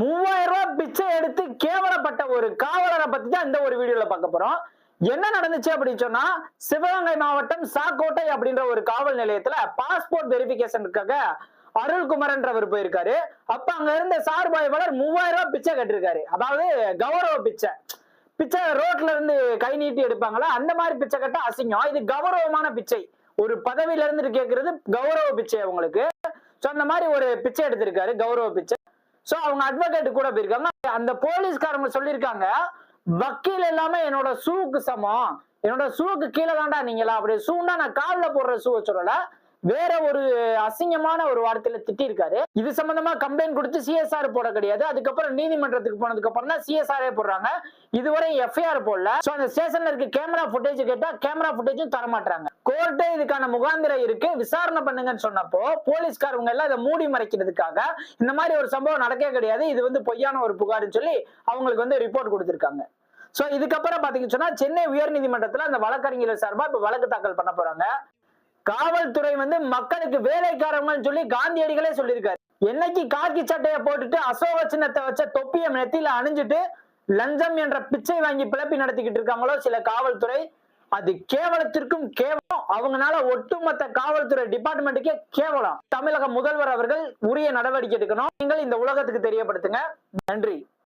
மூவாயிரம் ரூபாய் பிச்சை எடுத்து கேவலப்பட்ட ஒரு காவலரை பத்தி தான் இந்த ஒரு வீடியோல பார்க்க போறோம். என்ன நடந்துச்சு அப்படின்னு சொன்னா சிவகங்கை மாவட்டம் சாக்கோட்டை அப்படின்ற ஒரு காவல் நிலையத்துல பாஸ்போர்ட் வெரிபிகேஷனுக்காக அருள்குமரன்றவர் போயிருக்காரு. அப்ப அங்க இருந்த சார்பாய்வாளர் மூவாயிரம் ரூபாய் பிச்சை கட்டிருக்காரு. அதாவது கௌரவ பிச்சை. பிச்சை ரோட்ல இருந்து கை நீட்டி எடுப்பாங்களா? அந்த மாதிரி பிச்சை கட்ட அசிங்கம். இது கௌரவமான பிச்சை. ஒரு பதவியில இருந்து கேட்கறது கௌரவ பிச்சை அவங்களுக்கு. சோ அந்த மாதிரி ஒரு பிச்சை எடுத்திருக்காரு கௌரவ பிச்சை. சோ அவங்க அட்வொகேட் கூட போயிருக்காங்க. அந்த போலீஸ்காரங்க சொல்லியிருக்காங்க வக்கீல் எல்லாமே என்னோட ஷூக்கு சமம். என்னோட ஷூக்கு கீழே தாண்டா நீங்களா அப்படி ஷூன்னா நான் காலில் போடுற ஷூவை சொல்லல. வேற ஒரு அசிங்கமான ஒரு வார்த்தையில திட்டிருக்காரு இது சம்பந்தமா கம்ப்ளைண்ட் கொடுத்து சிஎஸ்ஆர் போட கிடையாது. அதுக்கப்புறம் நீதிமன்றத்துக்கு போனதுக்கு அப்புறம் தான் சிஎஸ்ஆரே போடுறாங்க. இதுவரை எஃப்ஐஆர் போடல. சோ அந்த ஸ்டேஷன்ல இருக்க கேமரா ஃபுட்டேஜ் கேட்டா கேமரா ஃபுட்டேஜும் தர மாட்டாங்க கோர்ட்டே இதுக்கான முகாந்திரம் இருக்கு. விசாரணை பண்ணுங்கன்னு சொன்னப்போ போலீஸ்காரவங்க எல்லாம் இதை மூடி மறைக்கிறதுக்காக இந்த மாதிரி ஒரு சம்பவம் நடக்கவே கிடையாது. இது வந்து பொய்யான ஒரு புகார்னு சொல்லி அவங்களுக்கு வந்து ரிப்போர்ட் கொடுத்திருக்காங்க. சோ இதுக்கப்புறம் பாத்தீங்கன்னா சொன்னா சென்னை உயர்நீதிமன்றத்துல அந்த வழக்கறிஞர் சார்பா இப்ப வழக்கு தாக்கல் பண்ண போறாங்க. காவல்துறை வந்து மக்களுக்கு வேலைக்காரங்கன்னு சொல்லி காந்தியடிகளே சொல்லியிருக்காரு. என்னைக்கு காக்கி சட்டையை போட்டுட்டு அசோக சின்னத்தை வச்ச தொப்பிய நெத்தியில அணிஞ்சிட்டு லஞ்சம் என்ற பிச்சை வாங்கி பிளப்பி நடத்திக்கிட்டு இருக்காங்களோ சில காவல்துறை அது கேவலத்திற்கும் கேவலம். அவங்கனால ஒட்டுமொத்த காவல்துறை டிபார்ட்மெண்ட்டுக்கே கேவலம். தமிழக முதல்வர் அவர்கள் உரிய நடவடிக்கை எடுக்கணும். நீங்கள் இந்த உலகத்துக்கு தெரியப்படுத்துங்க. நன்றி.